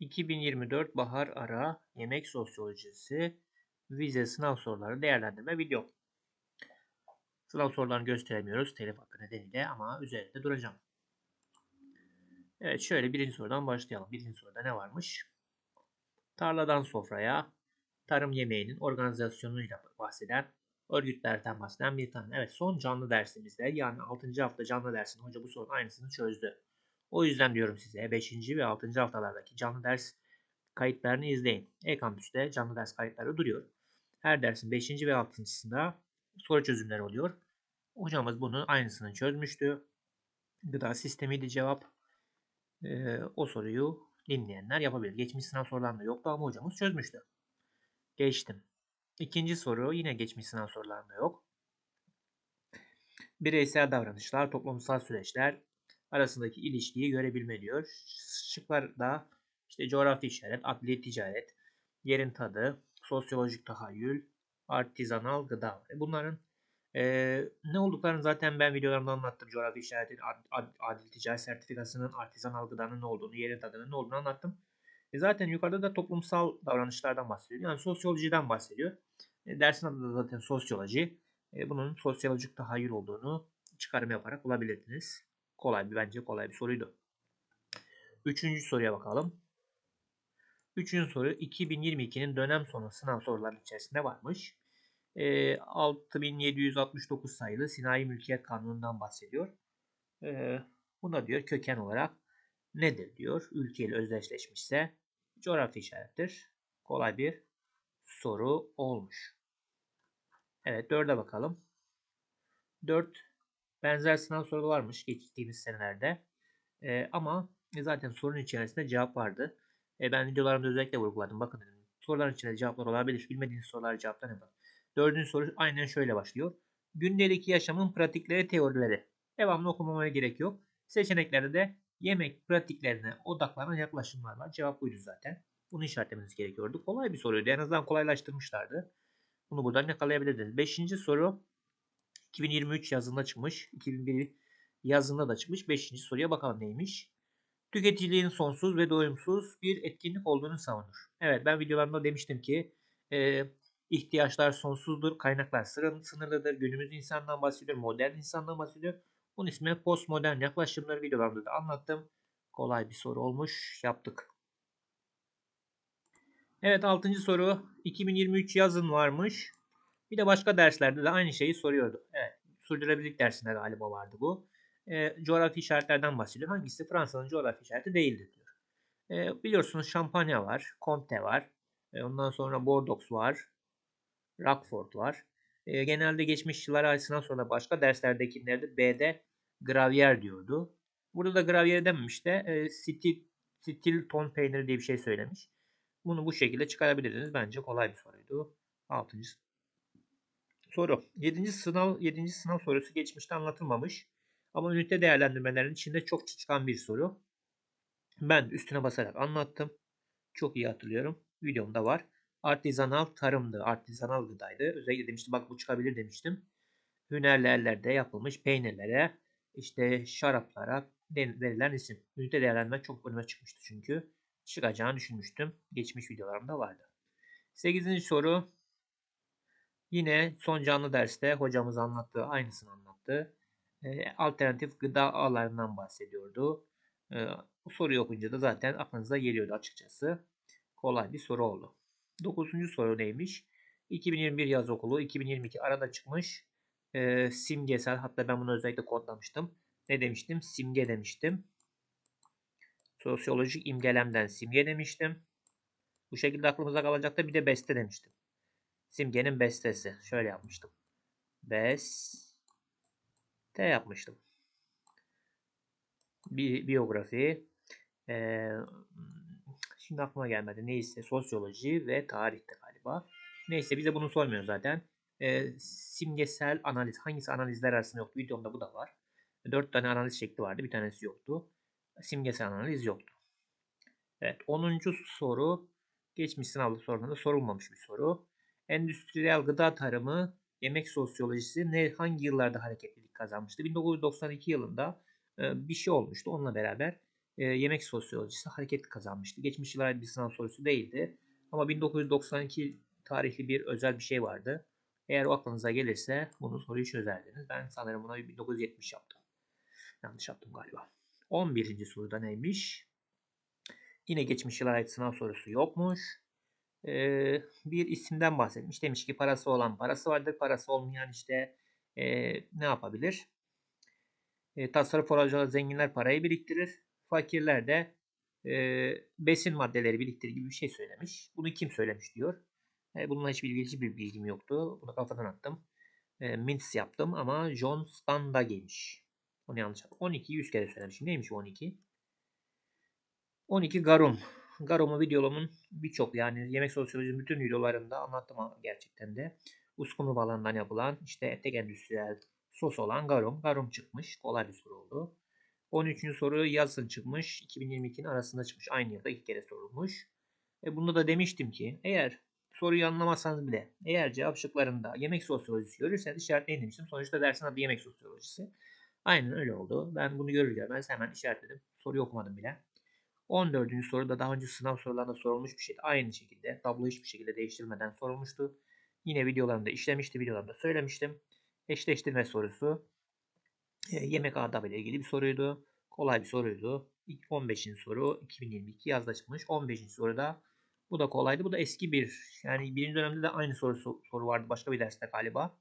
2024 bahar ara yemek sosyolojisi vize sınav soruları değerlendirme video. Sınav sorularını gösteremiyoruz telif hakkı nedeniyle ama üzerinde duracağım. Evet şöyle birinci sorudan başlayalım. Birinci soruda ne varmış? Tarladan sofraya tarım yemeğinin organizasyonuyla bahseden örgütlerden bahseden bir tane. Evet son canlı dersimizde yani 6. hafta canlı dersinde hoca bu sorunun aynısını çözdü. O yüzden diyorum size 5. ve 6. haftalardaki canlı ders kayıtlarını izleyin. E-Kampüs'te canlı ders kayıtları duruyor. Her dersin 5. ve 6.sında soru çözümleri oluyor. Hocamız bunu aynısını çözmüştü. Gıda sistemiydi cevap. Ee, o soruyu dinleyenler yapabilir. Geçmiş sınav sorularında yoktu ama hocamız çözmüştü. Geçtim. İkinci soru yine geçmiş sınav sorularında yok. Bireysel davranışlar, toplumsal süreçler, arasındaki ilişkiyi görebilme diyor. Şıklarda işte coğrafi işaret, adli ticaret, yerin tadı, sosyolojik tahayyül, artizanal gıda. Bunların e, ne olduklarını zaten ben videolarımda anlattım. Coğrafi işaretin, ad, ad, adli ticaret sertifikasının, artizanal gıdanın ne olduğunu, yerin tadının ne olduğunu anlattım. E zaten yukarıda da toplumsal davranışlardan bahsediyor. Yani sosyolojiden bahsediyor. E, dersin adı da zaten sosyoloji. E, bunun sosyolojik tahayyül olduğunu çıkarım yaparak bulabilirdiniz. Kolay bir bence kolay bir soruydu. Üçüncü soruya bakalım. Üçüncü soru 2022'nin dönem sonu sınav soruları içerisinde varmış. E, 6769 sayılı Sinayi Mülkiyet Kanunu'ndan bahsediyor. E, buna diyor köken olarak nedir diyor. Ülkeyle özdeşleşmişse coğrafi işarettir. Kolay bir soru olmuş. Evet dörde bakalım. Dört benzer sınav soruları varmış geçtiğimiz senelerde. E, ama zaten sorunun içerisinde cevap vardı. E, ben videolarımda özellikle vurguladım. Bakın dedim. Soruların içinde cevaplar olabilir. Bilmediğiniz soruları cevaplar yapın. Dördüncü soru aynen şöyle başlıyor. Gündelik yaşamın pratikleri, teorileri. Devamlı okumamaya gerek yok. Seçeneklerde de yemek pratiklerine odaklanan yaklaşımlar var. Cevap buydu zaten. Bunu işaretlemeniz gerekiyordu. Kolay bir soruydu. En azından kolaylaştırmışlardı. Bunu buradan yakalayabilirdiniz. Beşinci soru 2023 yazında çıkmış. 2001 yazında da çıkmış. Beşinci soruya bakalım neymiş. Tüketiciliğin sonsuz ve doyumsuz bir etkinlik olduğunu savunur. Evet ben videolarımda demiştim ki e, ihtiyaçlar sonsuzdur, kaynaklar sınırlıdır. Günümüz insandan bahsediyor, modern insandan bahsediyor. Bunun ismi postmodern yaklaşımları videolarımda da anlattım. Kolay bir soru olmuş. Yaptık. Evet 6. soru 2023 yazın varmış. Bir de başka derslerde de aynı şeyi soruyordu. Evet sürdürülebilirlik dersinde galiba vardı bu. E, coğrafi işaretlerden bahsediyor. Hangisi Fransa'nın coğrafi işareti değildir diyor. E, biliyorsunuz Şampanya var, Comte var. E, ondan sonra Bordeaux var. Rockford var. E, genelde geçmiş yıllar arasından sonra başka derslerdekilerde B'de Gravier diyordu. Burada da Gravier dememiş de e, stil, stil ton peyniri diye bir şey söylemiş. Bunu bu şekilde çıkarabilirsiniz. Bence kolay bir soruydu. 6. soru. 7. sınav 7. sınav sorusu geçmişte anlatılmamış. Ama ünite değerlendirmelerin içinde çok çıkan bir soru. Ben üstüne basarak anlattım. Çok iyi hatırlıyorum. Videomda var. Artizanal tarımdı. Artizanal gıdaydı. Özellikle demiştim bak bu çıkabilir demiştim. Hünerli yapılmış peynirlere, işte şaraplara verilen isim. Ünite değerlendirme çok önüme çıkmıştı çünkü çıkacağını düşünmüştüm. Geçmiş videolarımda vardı. 8. soru yine son canlı derste hocamız anlattığı aynısını anlattı. E, alternatif gıda ağlarından bahsediyordu. E, bu soruyu okuyunca da zaten aklınıza geliyordu açıkçası. Kolay bir soru oldu. 9. soru neymiş? 2021 yaz okulu 2022 arada çıkmış. E, simgesel hatta ben bunu özellikle kodlamıştım. Ne demiştim? Simge demiştim. Sosyolojik imgelemden simge demiştim. Bu şekilde aklımıza kalacak da bir de beste demiştim. Simgenin bestesi. Şöyle yapmıştım. Beste yapmıştım. Bi biyografi. Ee, şimdi aklıma gelmedi. Neyse sosyoloji ve tarihte galiba. Neyse bize bunu sormuyor zaten. Ee, simgesel analiz. Hangisi analizler arasında yok? Videomda bu da var. Dört tane analiz şekli vardı. Bir tanesi yoktu simgesel analiz yoktu. Evet 10. soru geçmiş sınavlı sorularında sorulmamış bir soru. Endüstriyel gıda tarımı yemek sosyolojisi ne hangi yıllarda hareketlilik kazanmıştı? 1992 yılında e, bir şey olmuştu. Onunla beraber e, yemek sosyolojisi hareket kazanmıştı. Geçmiş yıllara ait bir sınav sorusu değildi. Ama 1992 tarihli bir özel bir şey vardı. Eğer o aklınıza gelirse bunu soruyu çözerdiniz. Ben sanırım buna 1970 yaptım. Yanlış yaptım galiba. 11. soruda neymiş? Yine geçmiş yıla ait sınav sorusu yokmuş. Bir isimden bahsetmiş. Demiş ki parası olan parası vardır. Parası olmayan işte ne yapabilir? Tasarruf olacağı zenginler parayı biriktirir. Fakirler de besin maddeleri biriktirir gibi bir şey söylemiş. Bunu kim söylemiş diyor. E, bununla hiç bilgici bir bilgim yoktu. Bunu kafadan attım. E, Mintz yaptım ama John Standa gelmiş. Onu yanlış yaptım. 12'yi 100 kere söylemişim. Neymiş 12? 12 garum. Garum'u videomun birçok yani yemek sosyolojinin bütün videolarında anlattım gerçekten de. Uskumru balından yapılan işte tek endüstriyel sos olan garum. Garum çıkmış. Kolay bir soru oldu. 13. soru yazın çıkmış. 2022'nin arasında çıkmış. Aynı yılda iki kere sorulmuş. E bunda da demiştim ki eğer soruyu anlamazsanız bile eğer cevap şıklarında yemek sosyolojisi görürseniz işaretleyin demiştim. Sonuçta dersin adı yemek sosyolojisi. Aynen öyle oldu. Ben bunu görür görmez hemen işaretledim. Soruyu okumadım bile. 14. soruda daha önce sınav sorularında sorulmuş bir şeydi. Aynı şekilde tablo hiçbir şekilde değiştirmeden sorulmuştu. Yine videolarımda işlemişti. Videolarımda söylemiştim. Eşleştirme sorusu. E, yemek adabı ile ilgili bir soruydu. Kolay bir soruydu. 15. soru 2022 yazda çıkmış. 15. soruda bu da kolaydı. Bu da eski bir yani birinci dönemde de aynı soru soru vardı başka bir derste galiba.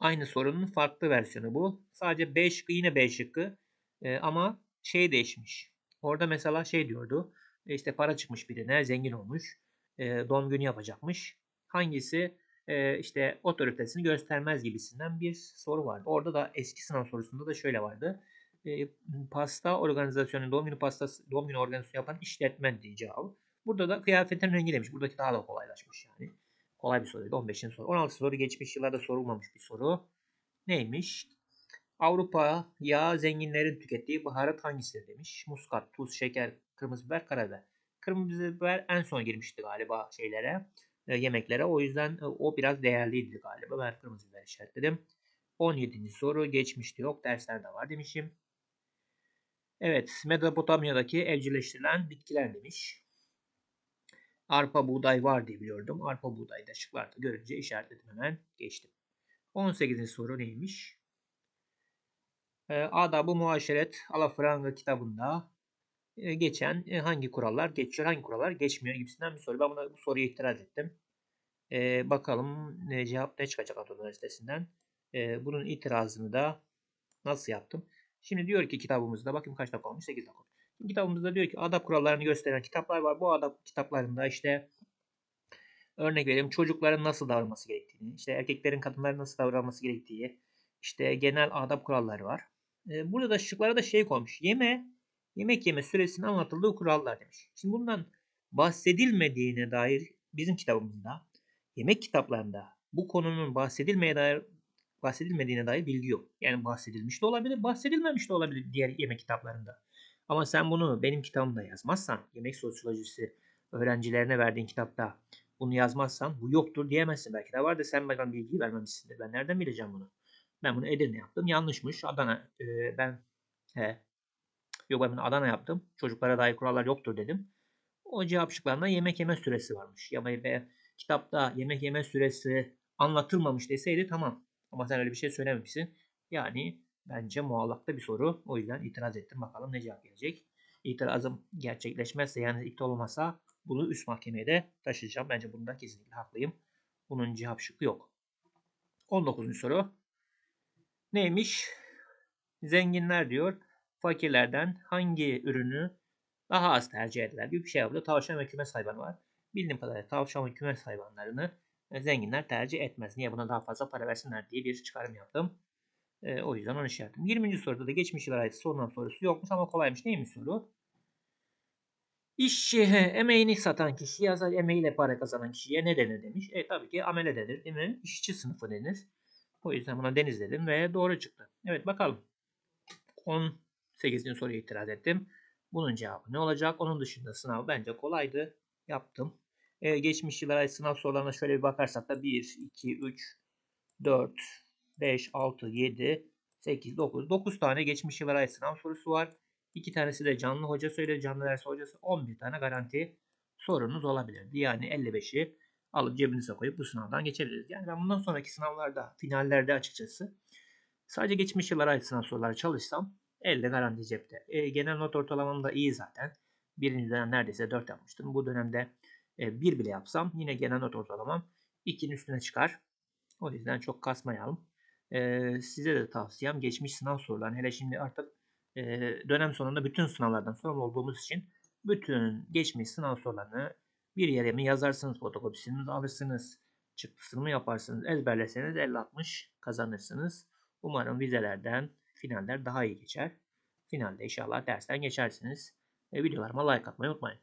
Aynı sorunun farklı versiyonu bu. Sadece B yine B şıkkı. E, ama şey değişmiş. Orada mesela şey diyordu. E, işte para çıkmış birine zengin olmuş. E, doğum günü yapacakmış. Hangisi e, işte otoritesini göstermez gibisinden bir soru vardı. Orada da eski sınav sorusunda da şöyle vardı. Pasta organizasyonu, doğum günü pastası, doğum günü organizasyonu yapan işletmen diye cevabı. Burada da kıyafetin rengi demiş. Buradaki daha da kolaylaşmış yani. Kolay bir soruydu. 15. soru. 16 soru geçmiş yıllarda sorulmamış bir soru. Neymiş? Avrupa yağ zenginlerin tükettiği baharat hangisidir demiş. Muskat, tuz, şeker, kırmızı biber, karabiber. Kırmızı biber en son girmişti galiba şeylere, e, yemeklere. O yüzden e, o biraz değerliydi galiba. Ben kırmızı biber işaretledim. 17. soru geçmişti yok. Derslerde var demişim. Evet, Mezopotamya'daki evcilleştirilen bitkiler demiş. Arpa buğday var diye biliyordum. Arpa buğday da şıklarda görünce işaretledim hemen geçtim. 18. soru neymiş? Ee, Adab-ı Muaşeret Alafranga kitabında e, geçen e, hangi kurallar geçiyor, hangi kurallar geçmiyor gibisinden bir soru. Ben buna bu soruya itiraz ettim. Ee, bakalım ne cevap ne çıkacak Anadolu Üniversitesi'nden. Ee, bunun itirazını da nasıl yaptım? Şimdi diyor ki kitabımızda bakın kaç dakika olmuş? 8 dakika. Kitabımızda diyor ki adab kurallarını gösteren kitaplar var. Bu adab kitaplarında işte örnek vereyim çocukların nasıl davranması gerektiğini, işte erkeklerin kadınların nasıl davranması gerektiği, işte genel adab kuralları var. Ee, burada da şıklara da şey koymuş. Yeme, yemek yeme süresinin anlatıldığı kurallar demiş. Şimdi bundan bahsedilmediğine dair bizim kitabımızda, yemek kitaplarında bu konunun bahsedilmeye dair bahsedilmediğine dair bilgi yok. Yani bahsedilmiş de olabilir, bahsedilmemiş de olabilir diğer yemek kitaplarında. Ama sen bunu benim kitabımda yazmazsan, yemek sosyolojisi öğrencilerine verdiğin kitapta bunu yazmazsan bu yoktur diyemezsin. Belki de var da sen bana bilgiyi vermemişsindir. Ben nereden bileceğim bunu? Ben bunu Edirne yaptım. Yanlışmış. Adana e, ben he, yok ben bunu Adana yaptım. Çocuklara dair kurallar yoktur dedim. O cevap şıklarında yemek yeme süresi varmış. Ya ve kitapta yemek yeme süresi anlatılmamış deseydi tamam. Ama sen öyle bir şey söylememişsin. Yani bence muallakta bir soru. O yüzden itiraz ettim. Bakalım ne cevap gelecek. İtirazım gerçekleşmezse yani iptal olmasa bunu üst mahkemeye de taşıyacağım. Bence bunda kesinlikle haklıyım. Bunun cevap şıkkı yok. 19. soru. Neymiş? Zenginler diyor fakirlerden hangi ürünü daha az tercih ederler gibi bir şey yapıyor. Tavşan ve kümes hayvanı var. Bildiğim kadarıyla tavşan ve kümes hayvanlarını zenginler tercih etmez. Niye buna daha fazla para versinler diye bir çıkarım yaptım. E, o yüzden onu şey yaptım. 20. soruda da geçmiş yıllara ait sorulan sorusu yokmuş ama kolaymış. Neymiş soru? İşçi emeğini satan kişi ya da emeğiyle para kazanan kişiye ne denir demiş. E tabii ki amele denir değil mi? İşçi sınıfı denir. O yüzden buna deniz dedim ve doğru çıktı. Evet bakalım. 18. soruya itiraz ettim. Bunun cevabı ne olacak? Onun dışında sınav bence kolaydı. Yaptım. Ee, geçmiş yıllara sınav sorularına şöyle bir bakarsak da 1, 2, 3, 4, 5, 6, 7, 8, 9. 9 tane geçmiş yıllara sınav sorusu var. İki tanesi de canlı hoca söyledi. Canlı ders hocası 11 tane garanti sorunuz olabilirdi. Yani 55'i alıp cebinize koyup bu sınavdan geçebiliriz. Yani ben bundan sonraki sınavlarda, finallerde açıkçası sadece geçmiş yıllara ait sınav soruları çalışsam elde garanti cepte. E, genel not ortalamam da iyi zaten. Birinci dönem neredeyse 4 yapmıştım. Bu dönemde e, 1 bile yapsam yine genel not ortalamam 2'nin üstüne çıkar. O yüzden çok kasmayalım. E, size de tavsiyem geçmiş sınav sorularını hele şimdi artık e, dönem sonunda bütün sınavlardan sorumlu olduğumuz için bütün geçmiş sınav sorularını bir yere mi yazarsınız, fotokopisini mi alırsınız, çıktısını mı yaparsınız, ezberleseniz 50-60 kazanırsınız. Umarım vizelerden finaller daha iyi geçer. Finalde inşallah dersten geçersiniz. E, videolarıma like atmayı unutmayın.